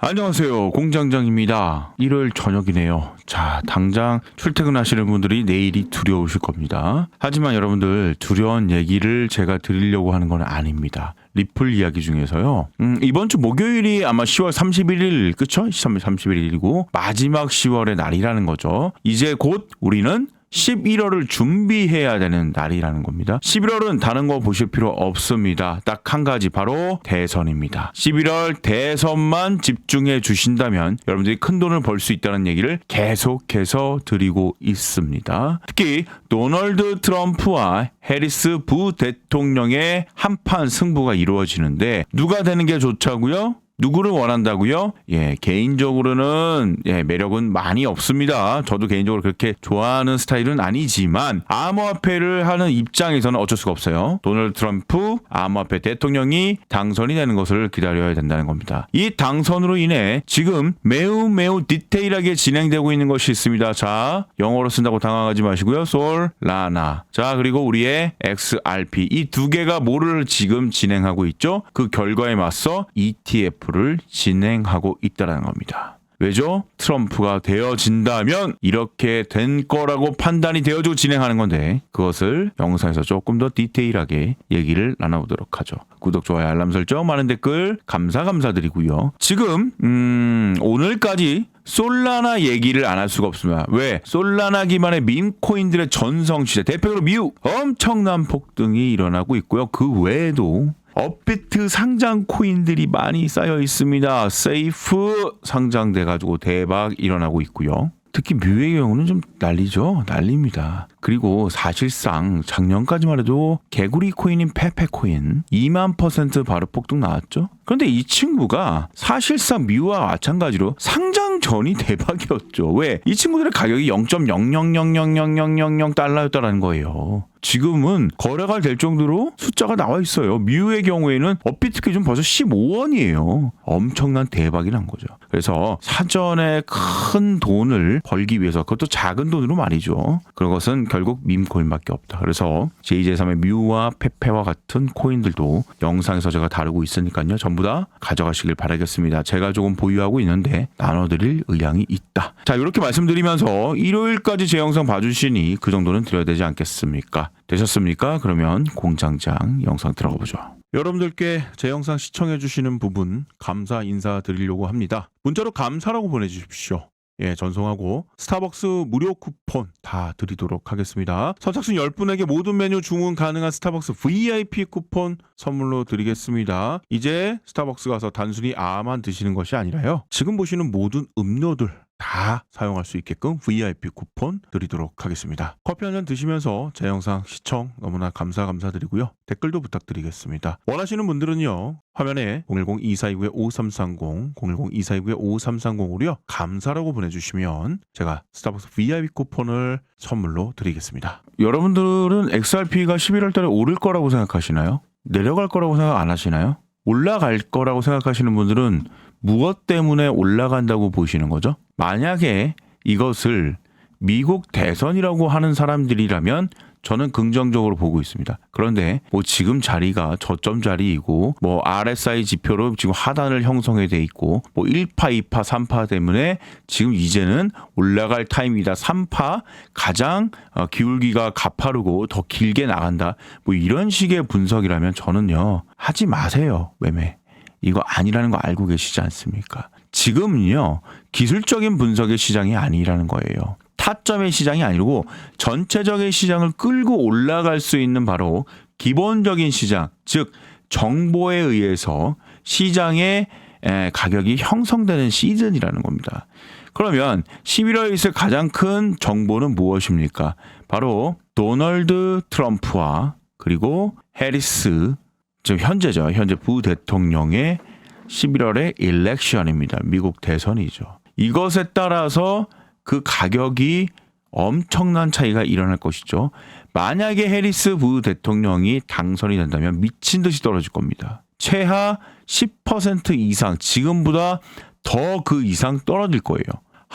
안녕하세요. 공장장입니다. 일요일 저녁이네요. 자, 당장 출퇴근하시는 분들이 내일이 두려우실 겁니다. 하지만 여러분들 두려운 얘기를 제가 드리려고 하는 건 아닙니다. 리플 이야기 중에서요. 음, 이번 주 목요일이 아마 10월 31일, 그쵸? 10월 31일이고 마지막 10월의 날이라는 거죠. 이제 곧 우리는 11월을 준비해야 되는 날이라는 겁니다. 11월은 다른 거 보실 필요 없습니다. 딱 한 가지 바로 대선입니다. 11월 대선만 집중해 주신다면 여러분들이 큰 돈을 벌 수 있다는 얘기를 계속해서 드리고 있습니다. 특히 도널드 트럼프와 해리스 부 대통령의 한판 승부가 이루어지는데 누가 되는 게 좋자고요? 누구를 원한다고요? 예, 개인적으로는 예, 매력은 많이 없습니다. 저도 개인적으로 그렇게 좋아하는 스타일은 아니지만 암호화폐를 하는 입장에서는 어쩔 수가 없어요. 도널드 트럼프 암호화폐 대통령이 당선이 되는 것을 기다려야 된다는 겁니다. 이 당선으로 인해 지금 매우 매우 디테일하게 진행되고 있는 것이 있습니다. 자, 영어로 쓴다고 당황하지 마시고요. 솔, 라나. 자, 그리고 우리의 XRP 이 두 개가 뭐를 지금 진행하고 있죠? 그 결과에 맞서 ETF 를 진행하고 있다는 겁니다. 왜죠? 트럼프가 되어진다면 이렇게 된 거라고 판단이 되어지고 진행하는 건데 그것을 영상에서 조금 더 디테일하게 얘기를 나눠보도록 하죠. 구독, 좋아요, 알람 설정, 많은 댓글 감사 감사드리고요. 지금 음, 오늘까지 솔라나 얘기를 안 할 수가 없습니다. 왜? 솔라나 기반의 밈코인들의 전성 시대, 대표적으로 미우 엄청난 폭등이 일어나고 있고요. 그 외에도 업비트 상장 코인들이 많이 쌓여 있습니다. 세이프 상장돼 가지고 대박 일어나고 있고요. 특히 뮤의 경우는 좀 난리죠. 난립니다. 그리고 사실상 작년까지만 해도 개구리 코인인 페페 코인 2만 퍼센트 바로 폭등 나왔죠. 그런데 이 친구가 사실상 뮤와 마찬가지로 상장 전이 대박이었죠. 왜? 이 친구들의 가격이 0.00000000 달러였다라는 거예요. 지금은 거래가 될 정도로 숫자가 나와 있어요. 뮤의 경우에는 업비트 기준 벌써 15원이에요. 엄청난 대박이 난 거죠. 그래서 사전에 큰 돈을 벌기 위해서 그것도 작은 돈으로 말이죠. 그것은 결국 밈코인밖에 없다. 그래서 JJ3의 뮤와 페페와 같은 코인들도 영상에서 제가 다루고 있으니까요. 전부 다 가져가시길 바라겠습니다. 제가 조금 보유하고 있는데 나눠드릴 의향이 있다. 자 이렇게 말씀드리면서 일요일까지 제 영상 봐주시니 그 정도는 드려야 되지 않겠습니까? 되셨습니까? 그러면 공장장 영상 들어가 보죠. 여러분들께 제 영상 시청해 주시는 부분 감사 인사 드리려고 합니다. 문자로 감사라고 보내주십시오. 예, 전송하고 스타벅스 무료 쿠폰 다 드리도록 하겠습니다. 선착순 10분에게 모든 메뉴 주문 가능한 스타벅스 VIP 쿠폰 선물로 드리겠습니다. 이제 스타벅스 가서 단순히 아만 드시는 것이 아니라요. 지금 보시는 모든 음료들 다 사용할 수 있게끔 VIP 쿠폰 드리도록 하겠습니다. 커피 한 잔 드시면서 제 영상 시청 너무나 감사 감사드리고요. 댓글도 부탁드리겠습니다. 원하시는 분들은요. 화면에 010-2429-5330, 010-2429-5330으로요. 감사라고 보내주시면 제가 스타벅스 VIP 쿠폰을 선물로 드리겠습니다. 여러분들은 XRP가 11월 달에 오를 거라고 생각하시나요? 내려갈 거라고 생각 안 하시나요? 올라갈 거라고 생각하시는 분들은 무엇 때문에 올라간다고 보시는 거죠? 만약에 이것을 미국 대선이라고 하는 사람들이라면 저는 긍정적으로 보고 있습니다. 그런데 뭐 지금 자리가 저점 자리이고 뭐 RSI 지표로 지금 하단을 형성해 돼 있고 뭐 1파, 2파, 3파 때문에 지금 이제는 올라갈 타임이다. 3파 가장 어, 기울기가 가파르고 더 길게 나간다. 뭐 이런 식의 분석이라면 저는요. 하지 마세요. 매매. 이거 아니라는 거 알고 계시지 않습니까? 지금은요, 기술적인 분석의 시장이 아니라는 거예요. 타점의 시장이 아니고 전체적인 시장을 끌고 올라갈 수 있는 바로 기본적인 시장, 즉, 정보에 의해서 시장의 가격이 형성되는 시즌이라는 겁니다. 그러면 11월에 있을 가장 큰 정보는 무엇입니까? 바로 도널드 트럼프와 그리고 해리스 지금 현재죠. 현재 부 대통령의 11월의 일렉션입니다. 미국 대선이죠. 이것에 따라서 그 가격이 엄청난 차이가 일어날 것이죠. 만약에 해리스 부 대통령이 당선이 된다면 미친 듯이 떨어질 겁니다. 최하 10% 이상 지금보다 더 그 이상 떨어질 거예요.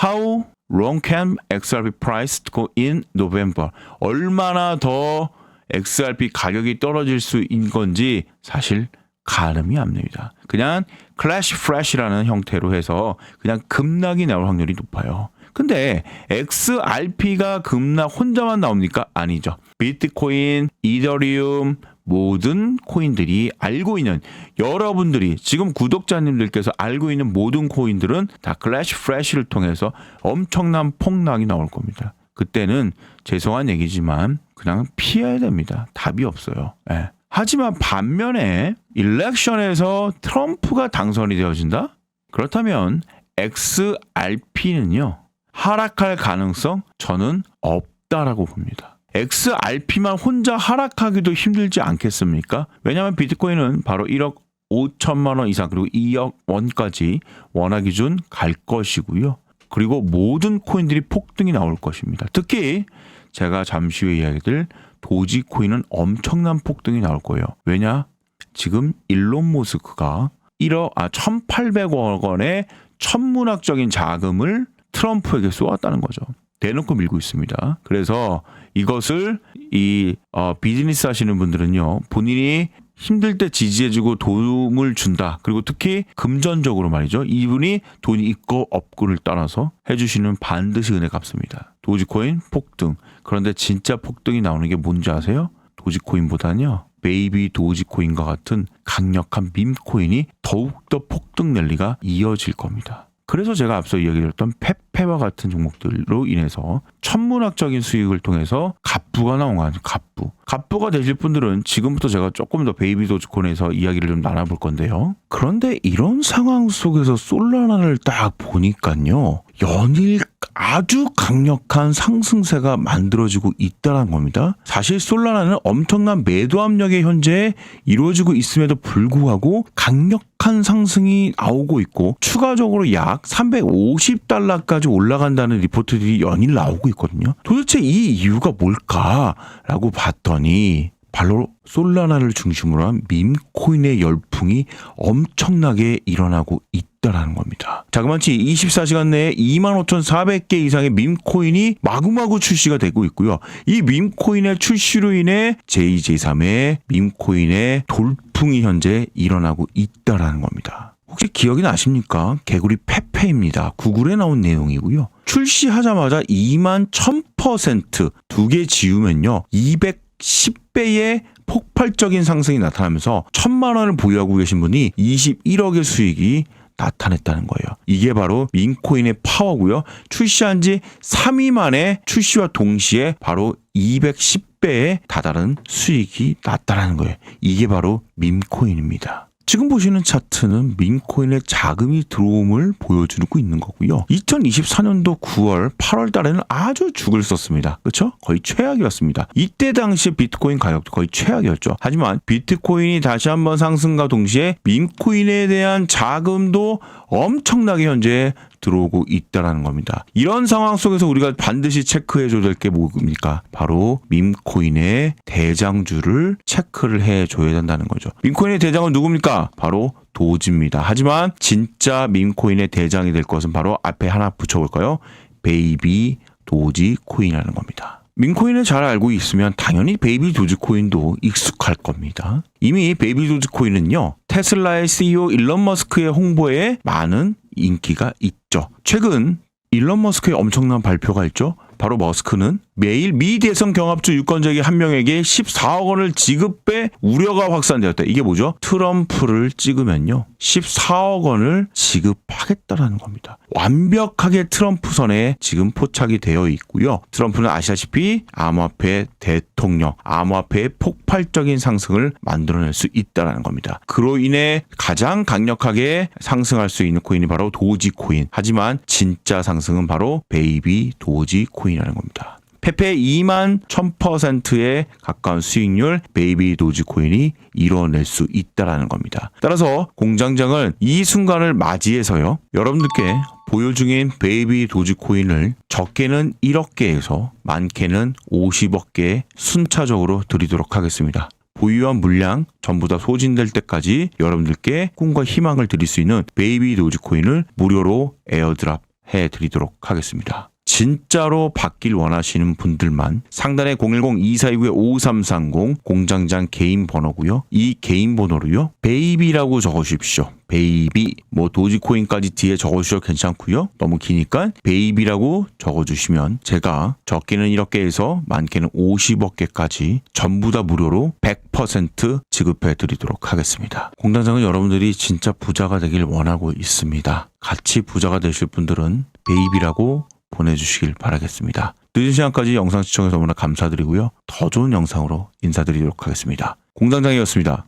How long can XRP price go in November? 얼마나 더 XRP 가격이 떨어질 수 있는 건지 사실 가늠이 안 됩니다. 그냥 클래시 프레시라는 형태로 해서 그냥 급락이 나올 확률이 높아요. 근데 XRP가 급락 혼자만 나옵니까? 아니죠. 비트코인, 이더리움, 모든 코인들이 알고 있는 여러분들이 지금 구독자님들께서 알고 있는 모든 코인들은 다 클래시 프레시를 통해서 엄청난 폭락이 나올 겁니다. 그때는 죄송한 얘기지만 그냥 피해야 됩니다. 답이 없어요. 예. 하지만 반면에 일렉션에서 트럼프가 당선이 되어진다? 그렇다면 XRP는요. 하락할 가능성 저는 없다라고 봅니다. XRP만 혼자 하락하기도 힘들지 않겠습니까? 왜냐하면 비트코인은 바로 1억 5천만 원 이상 그리고 2억 원까지 원화 기준 갈 것이고요. 그리고 모든 코인들이 폭등이 나올 것입니다. 특히 제가 잠시 후에 이야기들 도지코인은 엄청난 폭등이 나올 거예요. 왜냐? 지금 일론 모스크가 1억 아 1,800억 원의 천문학적인 자금을 트럼프에게 쏘았다는 거죠. 대놓고 밀고 있습니다. 그래서 이것을 이 어, 비즈니스 하시는 분들은요 본인이 힘들 때 지지해주고 도움을 준다. 그리고 특히 금전적으로 말이죠. 이분이 돈이 있고 없고를 따라서 해주시는 반드시 은혜 갚습니다. 도지코인 폭등. 그런데 진짜 폭등이 나오는 게 뭔지 아세요? 도지코인보다는요. 베이비 도지코인과 같은 강력한 밈코인이 더욱더 폭등 랠리가 이어질 겁니다. 그래서 제가 앞서 이야기드렸던 페페와 같은 종목들로 인해서 천문학적인 수익을 통해서 갑부가 나온 거 아니에요. 갑부. 갑부가 되실 분들은 지금부터 제가 조금 더 베이비 도지콘에서 이야기를 좀 나눠볼 건데요. 그런데 이런 상황 속에서 솔라나를 딱 보니까요. 연일 아주 강력한 상승세가 만들어지고 있다는 겁니다. 사실 솔라나는 엄청난 매도 압력이 현재 이루어지고 있음에도 불구하고 강력한 상승이 나오고 있고 추가적으로 약 350달러까지 올라간다는 리포트들이 연일 나오고 있거든요. 도대체 이 이유가 뭘까라고 봤더니 바로 솔라나를 중심으로 한 밈코인의 열풍이 엄청나게 일어나고 있다라는 겁니다. 자그마치 24시간 내에 25,400개 이상의 밈코인이 마구마구 출시가 되고 있고요. 이 밈코인의 출시로 인해 JJ3의 밈코인의 돌풍이 현재 일어나고 있다라는 겁니다. 혹시 기억이 나십니까? 개구리 페페입니다. 구글에 나온 내용이고요. 출시하자마자 2만 1000%두 개 지우면요. 210배의 폭발적인 상승이 나타나면서 천만 원을 보유하고 계신 분이 21억의 수익이 나타냈다는 거예요. 이게 바로 민코인의 파워고요. 출시한 지 3일 만에 출시와 동시에 바로 210배에 다다른 수익이 났다는 거예요. 이게 바로 민코인입니다. 지금 보시는 차트는 민코인의 자금이 들어옴을 보여주고 있는 거고요. 2024년도 9월, 8월 달에는 아주 죽을 썼습니다. 그렇죠? 거의 최악이었습니다. 이때 당시 비트코인 가격도 거의 최악이었죠. 하지만 비트코인이 다시 한번 상승과 동시에 민코인에 대한 자금도 엄청나게 현재 들어오고 있다라는 겁니다. 이런 상황 속에서 우리가 반드시 체크해 줘야 될 게 뭡니까? 바로 밈코인의 대장주를 체크를 해 줘야 된다는 거죠. 밈코인의 대장은 누굽니까? 바로 도지입니다. 하지만 진짜 밈코인의 대장이 될 것은 바로 앞에 하나 붙여볼까요? 베이비 도지 코인이라는 겁니다. 민코인을 잘 알고 있으면 당연히 베이비 도지코인도 익숙할 겁니다. 이미 베이비 도지코인은요, 테슬라의 CEO 일론 머스크의 홍보에 많은 인기가 있죠. 최근 일론 머스크의 엄청난 발표가 있죠. 바로 머스크는 매일 미 대선 경합주 유권자에게 한 명에게 14억 원을 지급해 우려가 확산되었다. 이게 뭐죠? 트럼프를 찍으면요. 14억 원을 지급하겠다라는 겁니다. 완벽하게 트럼프 선에 지금 포착이 되어 있고요. 트럼프는 아시다시피 암호화폐 대통령, 암호화폐의 폭발적인 상승을 만들어낼 수 있다라는 겁니다. 그로 인해 가장 강력하게 상승할 수 있는 코인이 바로 도지 코인. 하지만 진짜 상승은 바로 베이비 도지 코인 이라는 겁니다. 페페 2만 1000%에 가까운 수익률 베이비 도지코인이 이뤄낼 수 있다라는 겁니다. 따라서 공장장은 이 순간을 맞이해서요. 여러분들께 보유 중인 베이비 도지코인을 적게는 1억 개에서 많게는 50억 개 순차적으로 드리도록 하겠습니다. 보유한 물량 전부 다 소진될 때까지 여러분들께 꿈과 희망을 드릴 수 있는 베이비 도지코인을 무료로 에어드랍 해 드리도록 하겠습니다. 진짜로 받길 원하시는 분들만 상단에 010-2429-5330 공장장 개인 번호고요. 이 개인 번호로요. 베이비라고 적어주십시오. 베이비 뭐 도지코인까지 뒤에 적어주셔도 괜찮고요. 너무 기니까 베이비라고 적어주시면 제가 적게는 이렇게 해서 많게는 50억 개까지 전부 다 무료로 100% 지급해 드리도록 하겠습니다. 공장장은 여러분들이 진짜 부자가 되길 원하고 있습니다. 같이 부자가 되실 분들은 베이비라고 보내주시길 바라겠습니다. 늦은 시간까지 영상 시청해서 너무나 감사드리고요. 더 좋은 영상으로 인사드리도록 하겠습니다. 공장장이었습니다.